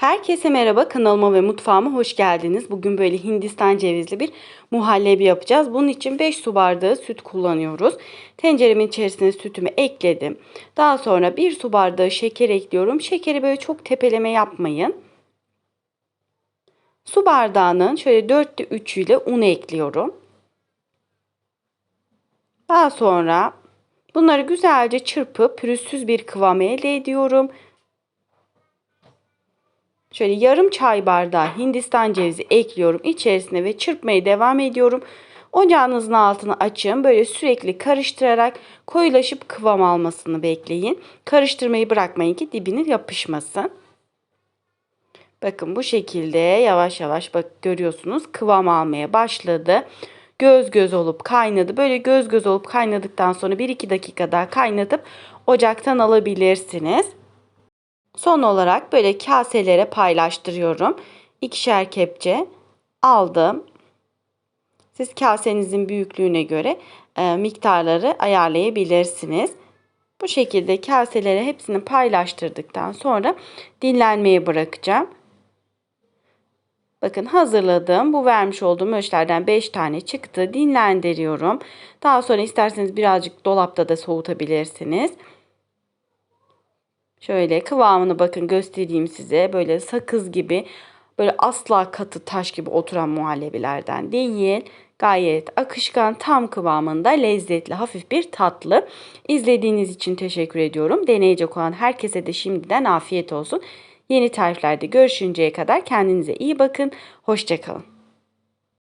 Herkese merhaba kanalıma ve mutfağıma hoş geldiniz. Bugün böyle Hindistan cevizli bir muhallebi yapacağız. Bunun için 5 su bardağı süt kullanıyoruz. Tenceremin içerisine sütümü ekledim. Daha sonra 1 su bardağı şeker ekliyorum. Şekeri böyle çok tepeleme yapmayın. Su bardağının şöyle 4'te 3'ü ile un ekliyorum. Daha sonra bunları güzelce çırpıp pürüzsüz bir kıvam elde ediyorum. Şöyle yarım çay bardağı Hindistan cevizi ekliyorum içerisine ve çırpmaya devam ediyorum. Ocağınızın altını açın. Böyle sürekli karıştırarak koyulaşıp kıvam almasını bekleyin. Karıştırmayı bırakmayın ki dibine yapışmasın. Bakın bu şekilde yavaş yavaş bak görüyorsunuz kıvam almaya başladı. Göz göz olup kaynadı. Böyle göz göz olup kaynadıktan sonra 1-2 dakika daha kaynatıp ocaktan alabilirsiniz. Son olarak böyle kaselere paylaştırıyorum. İkişer kepçe aldım. Siz kasenizin büyüklüğüne göre e, miktarları ayarlayabilirsiniz. Bu şekilde kaselere hepsini paylaştırdıktan sonra dinlenmeye bırakacağım. Bakın hazırladım. Bu vermiş olduğum ölçülerden 5 tane çıktı. Dinlendiriyorum. Daha sonra isterseniz birazcık dolapta da soğutabilirsiniz. Şöyle kıvamını bakın göstereyim size. Böyle sakız gibi böyle asla katı taş gibi oturan muhallebilerden değil. Gayet akışkan tam kıvamında lezzetli hafif bir tatlı. İzlediğiniz için teşekkür ediyorum. Deneyecek olan herkese de şimdiden afiyet olsun. Yeni tariflerde görüşünceye kadar kendinize iyi bakın. Hoşçakalın.